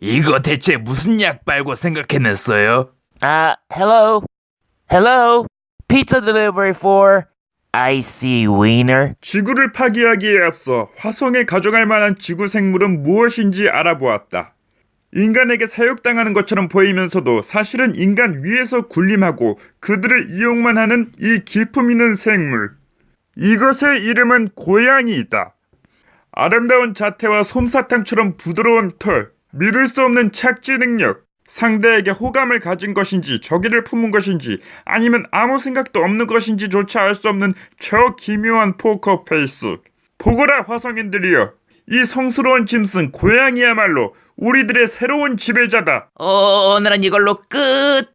이거 대체 무슨 약 빨고 생각해냈어요? Uh, hello? Hello? Pizza delivery for Icy Wiener? 지구를 파괴하기에 앞서 화성에 가져갈 만한 지구 생물은 무엇인지 알아보았다. 인간에게 사육당하는 것처럼 보이면서도 사실은 인간 위에서 군림하고 그들을 이용만 하는 이 기품 있는 생물. 이것의 이름은 고양이이다. 아름다운 자태와 솜사탕처럼 부드러운 털, 믿을 수 없는 착지 능력, 상대에게 호감을 가진 것인지 저기를 품은 것인지 아니면 아무 생각도 없는 것인지조차 알 수 없는 저 기묘한 포커 페이스. 보거라 화성인들이여. 이 성스러운 짐승 고양이야말로 우리들의 새로운 지배자다. 오늘은 이걸로 끝.